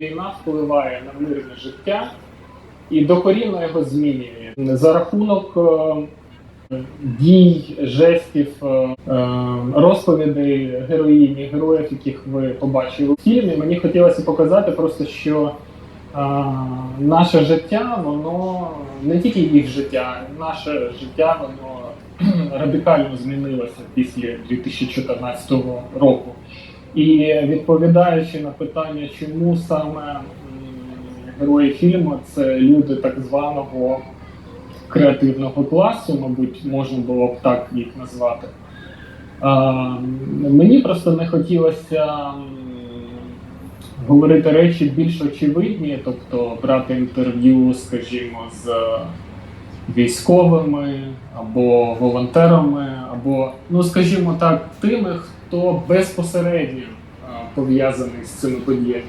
Війна впливає на мирне життя і докорінно його змінює за рахунок е, дій, жестів, е, е, розповідей героїні, героїв, яких ви побачили у фільмі. Мені хотілося показати просто, що наше життя, воно не тільки їх життя, наше життя, воно радикально змінилося після 2014 року. І відповідаючи на питання, чому саме герої фільму це люди так званого креативного класу, мабуть, можна було б так їх назвати. Мені просто не хотілося говорити речі більш очевидні, тобто брати інтерв'ю, скажімо, з військовими або волонтерами, або, ну скажімо так, тими, хто безпосередньо пов'язаний з цими подіями.